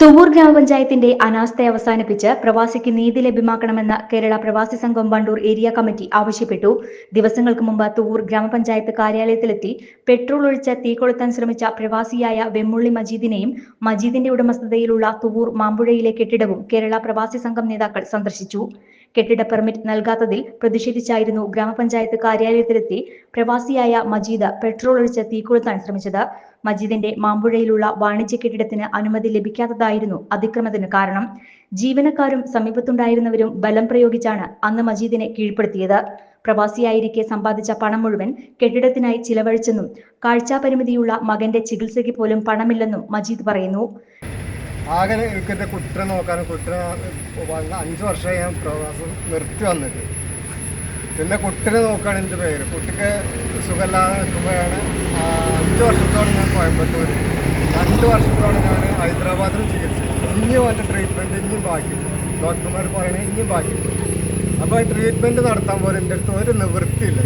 തുവൂർ ഗ്രാമപഞ്ചായത്തിന്റെ അനാസ്ഥ അവസാനിപ്പിച്ച് പ്രവാസിക്ക് നീതി ലഭ്യമാക്കണമെന്ന് കേരള പ്രവാസി സംഘം വണ്ടൂർ ഏരിയ കമ്മിറ്റി ആവശ്യപ്പെട്ടു. ദിവസങ്ങൾക്ക് മുമ്പ് തുവൂർ ഗ്രാമപഞ്ചായത്ത് കാര്യാലയത്തിലെത്തി പെട്രോൾ ഒഴിച്ച് തീ കൊളുത്താൻ ശ്രമിച്ച പ്രവാസിയായ വെമ്മുള്ളി മജീദിനെയും മജീദിന്റെ ഉടമസ്ഥതയിലുള്ള തുവൂർ മാമ്പുഴയിലെ കെട്ടിടവും കേരള പ്രവാസി സംഘം നേതാക്കൾ സന്ദർശിച്ചു. കെട്ടിട പെർമിറ്റ് നൽകാത്തതിൽ പ്രതിഷേധിച്ചായിരുന്നു ഗ്രാമപഞ്ചായത്ത് കാര്യാലയത്തിലെത്തി പ്രവാസിയായ മജീദ് പെട്രോൾ ഒഴിച്ച് തീ കൊളുത്താൻ ശ്രമിച്ചത്. മജീദിന്റെ മാമ്പുഴയിലുള്ള വാണിജ്യ കെട്ടിടത്തിന് അനുമതി ലഭിക്കാത്തതായിരുന്നു അതിക്രമത്തിന് കാരണം. ജീവനക്കാരും സമീപത്തുണ്ടായിരുന്നവരും ബലം പ്രയോഗിച്ചാണ് അന്ന് മജീദിനെ കീഴ്പ്പെടുത്തിയത്. പ്രവാസിയായിരിക്കെ സമ്പാദിച്ച പണം മുഴുവൻ കെട്ടിടത്തിനായി ചിലവഴിച്ചെന്നും കാഴ്ചാപരിമിതിയുള്ള മകന്റെ ചികിത്സയ്ക്ക് പോലും പണമില്ലെന്നും മജീദ് പറയുന്നു. ആകെ എനിക്ക് എന്റെ കുട്ടിനെ നോക്കാനും കുട്ടിനെ അഞ്ച് വർഷമായി ഞാൻ പ്രവാസം നിർത്തി വന്നിട്ട്. പിന്നെ കുട്ടനെ നോക്കുകയാണ് എന്റെ പേര്. കുട്ടിക്ക് സുഖമില്ലാതെ നിൽക്കുമ്പോഴാണ് അഞ്ച് വർഷത്തോളം ഞാൻ കോയമ്പത്തൂർ രണ്ട് വർഷത്തോളം ഞാൻ ഹൈദരാബാദിൽ ചികിത്സിച്ചു. ഇനിയും അതിന്റെ ട്രീറ്റ്മെന്റ് ഇനിയും ബാക്കി. ഡോക്ടർമാർ പറയണേ ഇനിയും ബാക്കി. അപ്പോൾ ട്രീറ്റ്മെന്റ് നടത്താൻ പോലെ എന്റെ അടുത്ത് ഒരു നിവൃത്തിയില്ല.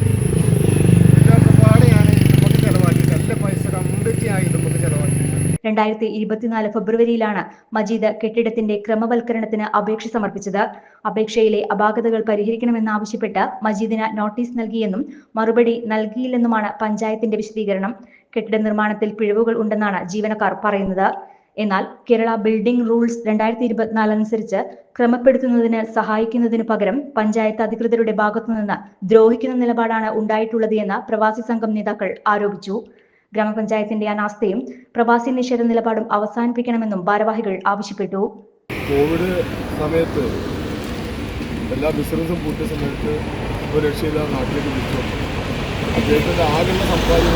രണ്ടായിരത്തി ഇരുപത്തിനാല് ഫെബ്രുവരിയിലാണ് മജീദ് കെട്ടിടത്തിന്റെ ക്രമവൽക്കരണത്തിന് അപേക്ഷ സമർപ്പിച്ചത്. അപേക്ഷയിലെ അപാകതകൾ പരിഹരിക്കണമെന്നാവശ്യപ്പെട്ട് മജീദിന് നോട്ടീസ് നൽകിയെന്നും മറുപടി നൽകിയില്ലെന്നുമാണ് പഞ്ചായത്തിന്റെ വിശദീകരണം. കെട്ടിട നിർമ്മാണത്തിൽ പിഴവുകൾ ഉണ്ടെന്നാണ് ജീവനക്കാർ പറയുന്നത്. എന്നാൽ കേരള ബിൽഡിംഗ് റൂൾസ് രണ്ടായിരത്തി ഇരുപത്തിനാല് അനുസരിച്ച് ക്രമപ്പെടുത്തുന്നതിന് സഹായിക്കുന്നതിനു പകരം പഞ്ചായത്ത് അധികൃതരുടെ ഭാഗത്തുനിന്ന് ദ്രോഹിക്കുന്ന നിലപാടാണ് ഉണ്ടായിട്ടുള്ളത് എന്ന് പ്രവാസി സംഘം നേതാക്കൾ ആരോപിച്ചു. ഗ്രാമപഞ്ചായത്തിന്റെ അനാസ്ഥയും പ്രവാസി നിഷേധ നിലപാടും അവസാനിപ്പിക്കണമെന്നും ഭാരവാഹികൾ ആവശ്യപ്പെട്ടു. കോവിഡ് സമയത്ത് എല്ലാ ബിസിനസ്സും പൂട്ടിയ സമയത്ത് ഒരു രക്ഷയില്ലാതെ നാട്ടിലേക്ക് വിളിച്ചു അദ്ദേഹത്തിന്റെ ആകെയുള്ള സമ്പാദ്യം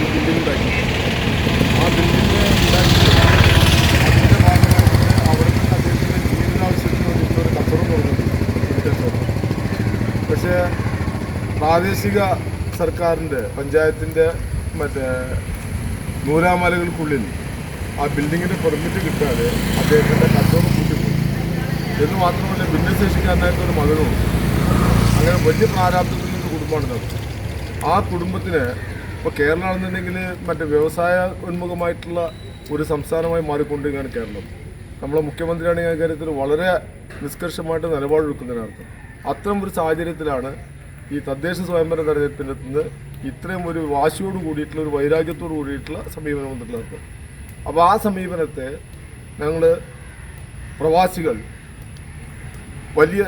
ഈ ബിൽഡിംഗ് ഉണ്ടാക്കി. ആ ബിൽഡിംഗ് ഉണ്ടാക്കി അതിന്റെ അദ്ദേഹത്തിന്റെ ജീവിതാവശ്യത്തിന് വേണ്ടിയിട്ട് ഒരു കച്ചവടം തുടങ്ങി. പക്ഷേ പ്രാദേശിക സർക്കാരിന്റെ പഞ്ചായത്തിന്റെ മറ്റേ നൂലാമലകൾക്കുള്ളിൽ ആ ബിൽഡിങ്ങിന്റെ പെർമിറ്റ് കിട്ടാതെ അദ്ദേഹത്തിന്റെ കച്ചവടം കൂട്ടിപ്പോയി എന്ന് മാത്രമല്ല ഭിന്നശേഷിക്കാരനായിട്ട് ഒരു അങ്ങനെ വലിയ പ്രാരാബ്ദത്തിൽ നിന്ന് കുടുംബമാണ് നടത്തുന്നത് ആ കുടുംബത്തിന് ഇപ്പോൾ കേരളം ആണെന്നുണ്ടെങ്കിൽ മറ്റേ വ്യവസായ ഉന്മുഖമായിട്ടുള്ള ഒരു സംസ്ഥാനമായി മാറിക്കൊണ്ടിരിക്കുകയാണ് കേരളം. നമ്മളെ മുഖ്യമന്ത്രിയാണെങ്കിൽ ആ കാര്യത്തിൽ വളരെ നിഷ്കർഷമായിട്ട് നിലപാടെടുക്കുന്നതിനർത്ഥം. അത്തരം ഒരു സാഹചര്യത്തിലാണ് ഈ തദ്ദേശ സ്വയംഭരണ തെരഞ്ഞെടുപ്പിൽ നിന്ന് ഇത്രയും ഒരു വാശിയോട് കൂടിയിട്ടുള്ള ഒരു വൈരാഗ്യത്തോട് കൂടിയിട്ടുള്ള സമീപനം വന്നിട്ടുള്ളത് അപ്പോൾ ആ സമീപനത്തെ ഞങ്ങൾ പ്രവാസികൾ വലിയ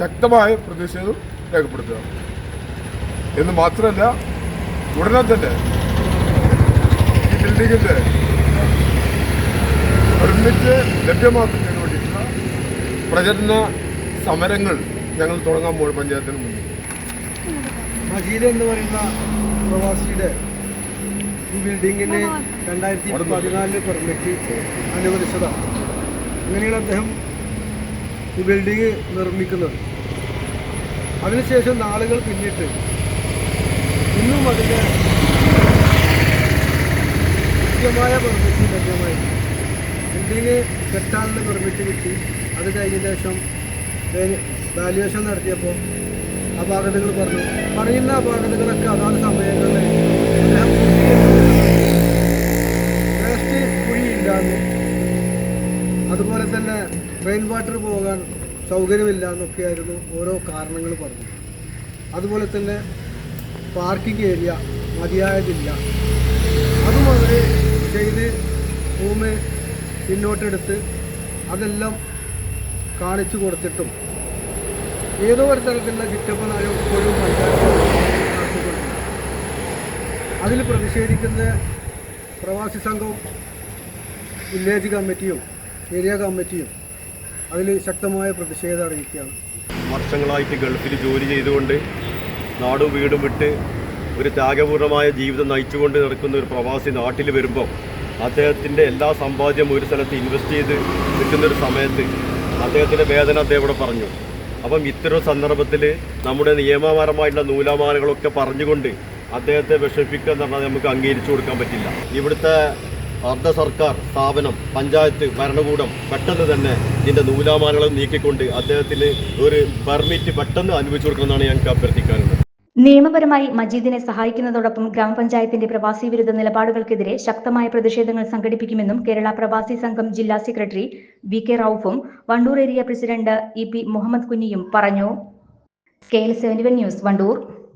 ശക്തമായ പ്രതിഷേധം രേഖപ്പെടുത്തുക. എന്ന് മാത്രമല്ല ഉടനെ തന്നെ ഈ ബിൽഡിങ്ങിന്റെ പെർമിറ്റ് ലഭ്യമാക്കുന്നതിന് വേണ്ടിയിട്ടുള്ള പ്രചരണ സമരങ്ങൾ ഞങ്ങൾ തുടങ്ങാൻ പോകും പഞ്ചായത്തിന് മുന്നിൽ. മജീദ് എന്ന് പറയുന്ന പ്രവാസിയുടെ ഈ ബിൽഡിങ്ങിന് രണ്ടായിരത്തി പതിനാലിന് പെർമിറ്റ് അനുവദിച്ചതാണ്. അങ്ങനെയാണ് അദ്ദേഹം ഈ ബിൽഡിങ് നിർമ്മിക്കുന്നത്. അതിനുശേഷം നാളുകൾ പിന്നിട്ട് ഇന്നും അതിന്റെ കൃത്യമായ പെർമിറ്റ് ലഭ്യമായി. ബിൽഡിങ് കെട്ടാനുള്ള പെർമിറ്റ് കിട്ടി. അത് കഴിഞ്ഞ ശേഷം വാല്യുവേഷൻ നടത്തിയപ്പോൾ അപാകതകൾ പറഞ്ഞു. പറയുന്ന അപാകതകളൊക്കെ അതാണ് സമയങ്ങളിൽ. അതുപോലെ തന്നെ റെയിൻ വാട്ടർ പോകാൻ സൗകര്യമില്ല എന്നൊക്കെയായിരുന്നു ഓരോ കാരണങ്ങൾ പറഞ്ഞു അതുപോലെ തന്നെ പാർക്കിംഗ് ഏരിയ മതിയായതില്ല. അതും അവർ ചെയ്ത് ഭൂമി പിന്നോട്ടെടുത്ത് അതെല്ലാം കാണിച്ചു കൊടുത്തിട്ടും ഏതോ ഒരു തരത്തിലുള്ള പഞ്ചായത്ത് നടത്തിക്കൊണ്ടിരിക്കുന്നു. അതിൽ പ്രതിഷേധിക്കുന്ന പ്രവാസി സംഘവും വില്ലേജ് കമ്മിറ്റിയും ഏരിയ കമ്മിറ്റിയും അതിൽ ശക്തമായ പ്രതിഷേധം അറിയിക്കുകയാണ്. വർഷങ്ങളായിട്ട് ഗൾഫിൽ ജോലി ചെയ്തുകൊണ്ട് നാടും വീടും വിട്ട് ഒരു ത്യാഗപൂർണമായ ജീവിതം നയിച്ചുകൊണ്ട് നടക്കുന്ന ഒരു പ്രവാസി നാട്ടിൽ വരുമ്പോൾ അദ്ദേഹത്തിന്റെ എല്ലാ സമ്പാദ്യം ഒരു സ്ഥലത്ത് ഇൻവെസ്റ്റ് ചെയ്ത് കിട്ടുന്നൊരു സമയത്ത് അദ്ദേഹത്തിന്റെ വേദന അദ്ദേഹം ഇവിടെ പറഞ്ഞു. അപ്പം ഇത്തരം സന്ദർഭത്തിൽ നമ്മുടെ നിയമപരമായിട്ടുള്ള നൂലാമാലകളൊക്കെ പറഞ്ഞുകൊണ്ട് അദ്ദേഹത്തെ വിഷമിപ്പിക്കുക എന്ന് പറഞ്ഞാൽ നമുക്ക് അംഗീകരിച്ചു കൊടുക്കാൻ പറ്റില്ല. ഇവിടുത്തെ അർദ്ധ സർക്കാർ സ്ഥാപനം പഞ്ചായത്ത് ഭരണകൂടം പെട്ടെന്ന് തന്നെ ഇതിന്റെ നൂലാമാലകൾ നീക്കിക്കൊണ്ട് അദ്ദേഹത്തിന് ഒരു പെർമിറ്റ് പെട്ടെന്ന് അനുവദിച്ചു കൊടുക്കണമെന്നാണ് ഞങ്ങൾക്ക് അഭ്യർത്ഥിക്കാനുള്ളത്. നിയമപരമായി മജീദിനെ സഹായിക്കുന്നതോടൊപ്പം ഗ്രാമപഞ്ചായത്തിന്റെ പ്രവാസി വിരുദ്ധ നിലപാടുകൾക്കെതിരെ ശക്തമായ പ്രതിഷേധങ്ങൾ സംഘടിപ്പിക്കുമെന്നും കേരള പ്രവാസി സംഘം ജില്ലാ secretary V K റൌഫും Wandoor area president E P Muhammad കുഞ്ഞിയും പറഞ്ഞു. K L seventy news Wandoor.